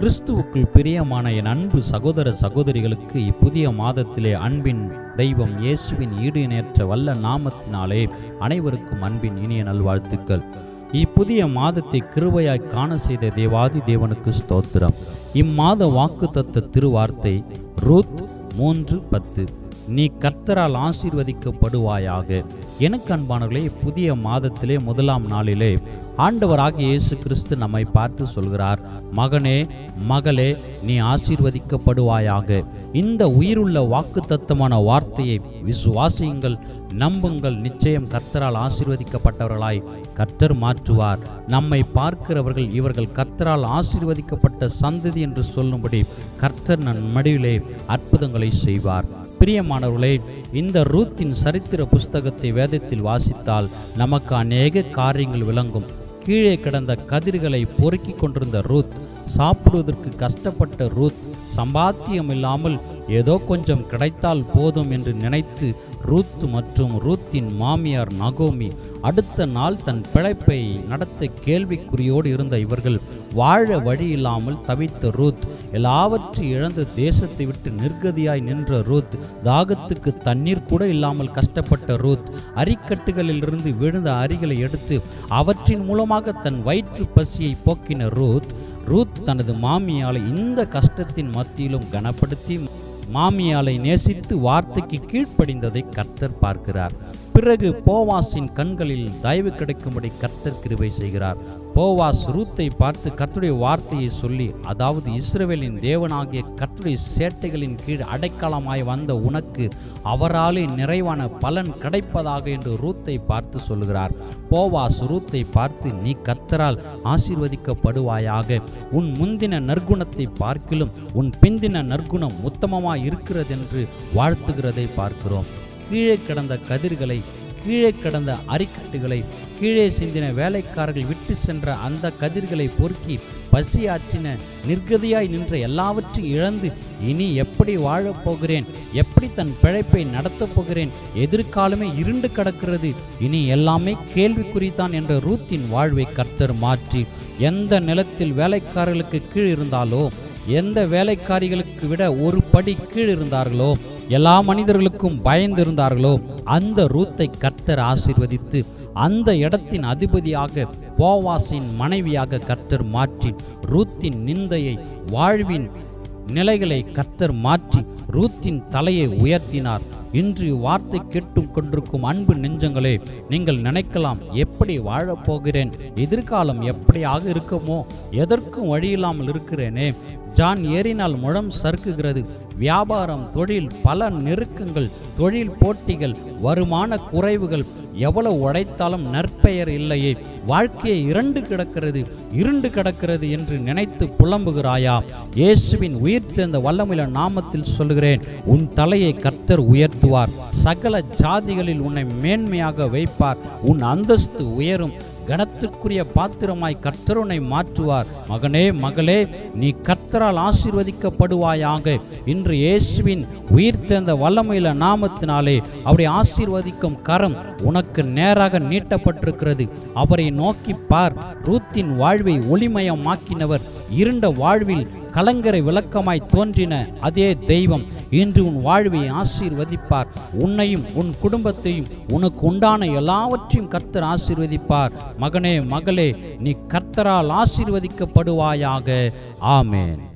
கிறிஸ்துவுக்குள் பிரியமான என் அன்பு சகோதர சகோதரிகளுக்கு இப்புதிய மாதத்திலே அன்பின் தெய்வம் இயேசுவின் ஈடு இணையற்ற வல்ல நாமத்தினாலே அனைவருக்கும் அன்பின் இனிய நல்வாழ்த்துக்கள். இப்புதிய மாதத்தை கிருவையாய் காண செய்த தேவாதி தேவனுக்கு ஸ்தோத்திரம். இம்மாத வாக்குத்தத்த திருவார்த்தை ரூத் மூன்று பத்து. நீ கர்த்தரால் ஆசீர்வதிக்கப்படுவாயாக. எனக்கு அன்பானவர்களே புதிய மாதத்திலே முதலாம் நாளிலே ஆண்டவராக இயேசு கிறிஸ்து நம்மை பார்த்து சொல்கிறார் மகனே மகளே நீ ஆசீர்வதிக்கப்படுவாயாக. இந்த உயிருள்ள வாக்குத்தத்தமான வார்த்தையை விசுவாசியுங்கள் நம்புங்கள். நிச்சயம் கர்த்தரால் ஆசீர்வதிக்கப்பட்டவர்களாய் கர்த்தர் மாற்றுவார். நம்மை பார்க்கிறவர்கள் இவர்கள் கர்த்தரால் ஆசீர்வதிக்கப்பட்ட சந்ததி என்று சொல்லும்படி கர்த்தர் நன் மடிவிலே அற்புதங்களை செய்வார். பிரியமானவர்களே இந்த ரூத்தின் சரித்திர புஸ்தகத்தை வேதத்தில் வாசித்தால் நமக்கு அநேக காரியங்கள் விளங்கும். கீழே கிடந்த கதிர்களை பொறுக்கி கொண்டிருந்த ரூத் சாப்பிடுவதற்கு கஷ்டப்பட்ட ரூத் சம்பாத்தியம் இல்லாமல் ஏதோ கொஞ்சம் கிடைத்தால் போதும் என்று நினைத்து ரூத் மற்றும் ரூத்தின் மாமியார் நகோமி அடுத்த நாள் தன் பிழைப்பை நடத்த கேள்விக்குறியோடு இருந்த இவர்கள் வாழ வழி இல்லாமல் தவித்த ரூத் எல்லாவற்றையும் இழந்து தேசத்தை விட்டு நிர்கதியாய் நின்ற ரூத் தாகத்துக்கு தண்ணீர் கூட இல்லாமல் கஷ்டப்பட்ட ரூத் அரிக்கட்டுகளிலிருந்து விழுந்த அரிகளை எடுத்து அவற்றின் மூலமாக தன் வயிற்று பசியை போக்கின ரூத் ரூத் தனது மாமியாலை இந்த கஷ்டத்தின் மத்தியிலும் கனப்படுத்தி மாமியாலை நேசித்து வார்த்தைக்கு கீழ்ப்படிந்ததை கர்த்தர் பார்க்கிறார். பிறகு போவாஸின் கண்களில் தயவு கிடைக்கும்படி கர்த்தர் கிருபை செய்கிறார். போவாஸ் ரூத்தை பார்த்து கர்த்துடைய வார்த்தையை சொல்லி அதாவது இஸ்ரேவேலின் தேவனாகிய கர்த்துடைய சேட்டைகளின் கீழ் அடைக்கலமாய் வந்த உனக்கு அவராலே நிறைவான பலன் கிடைப்பதாக என்று ரூத்தை பார்த்து சொல்கிறார் போவாஸ் ரூத்தை பார்த்து நீ கர்த்தரால் ஆசீர்வதிக்கப்படுவாயாக. உன் முந்தின நற்குணத்தை பார்க்கிலும் உன் பிந்தின நற்குணம் உத்தமமாய் இருக்கிறதென்று வாழ்த்துகிறதை பார்க்கிறோம். கீழே கிடந்த கதிர்களை கீழே கிடந்த அரிக்கட்டுகளை கீழே சிந்தின வேலைக்காரர்கள் விட்டு சென்ற அந்த கதிர்களை பொறுக்கி பசி ஆற்றின நிர்கதியாய் நின்ற எல்லாவற்றையும் இழந்து இனி எப்படி வாழப் போகிறேன்? எப்படி தன் பிழைப்பை நடத்தப் போகிறேன்? எதிர்காலமே இருண்டு கிடக்கிறது. இனி எல்லாமே கேள்விக்குறித்தான் என்ற ரூத்தின் வாழ்வை கர்த்தர் மாற்றி எந்த நிலத்தில் வேலைக்காரர்களுக்கு கீழ் இருந்தாலோ எந்த வேலைக்காரிகளுக்கு விட ஒரு படி கீழ் இருந்தார்களோ எல்லா மனிதர்களுக்கும் பயந்திருந்தார்களோ அந்த ரூத்தை கர்த்தர் ஆசிர்வதித்து அந்த இடத்தின் அதிபதியாக போவாசின் மனைவியாக கர்த்தர் மாற்றி ரூத்தின் நிந்தையை வாழ்வின் நிலைகளை கர்த்தர் மாற்றி ரூத்தின் தலையை உயர்த்தினார். இன்று வார்த்தை கேட்டும் கொண்டிருக்கும் அன்பு நெஞ்சங்களே நீங்கள் நினைக்கலாம் எப்படி வாழப்போகிறேன்? எதிர்காலம் எப்படியாக இருக்குமோ? எதற்கும் வழியில்லாமல் இருக்கிறேனே? ஜான் ஏறினால் முழம் சறுக்குகிறது. வியாபாரம் தொழில் பல நெருக்கங்கள் தொழில் போட்டிகள் வருமான குறைவுகள் எவ்வளவு உழைத்தாலும் நற்பெயர் இல்லையே. வாழ்க்கையை இரண்டு கிடக்கிறது இருண்டு கிடக்கிறது என்று நினைத்து புலம்புகிறாயா? இயேசுவின் உயிர் தேர்ந்த வல்லமில நாமத்தில் சொல்லுகிறேன் உன் தலையை கர்த்தர் உயர்த்துவார். சகல ஜாதிகளில் உன்னை மேன்மையாக வைப்பார். உன் அந்தஸ்து உயரும். கனத்துக்குரிய பாத்திரமாய் கர்த்தருனை மாற்றுவார். மகனே மகளே நீ கர்த்தரால் ஆசீர்வதிக்கப்படுவாயாக. இன்று இயேசுவின் தேர்ந்த வல்லமையில நாமத்தினாலே அவரை ஆசீர்வதிக்கும் கரம் உனக்கு நேராக நீட்டப்பட்டிருக்கிறது. அவரை நோக்கி பார். ரூத்தின் வாழ்வை ஒளிமயமாக்கினவர். இருண்ட வாழ்வில் கலங்கரை விளக்கமாய் தோன்றின அதே தெய்வம். இன்று உன் வாழ்வை ஆசீர்வதிப்பார். உன்னையும் உன் குடும்பத்தையும் உனக்கு உண்டான எல்லாவற்றையும் கர்த்தர் ஆசீர்வதிப்பார். மகனே மகளே நீ கர்த்தரால் ஆசீர்வதிக்கப்படுவாயாக. ஆமேன்.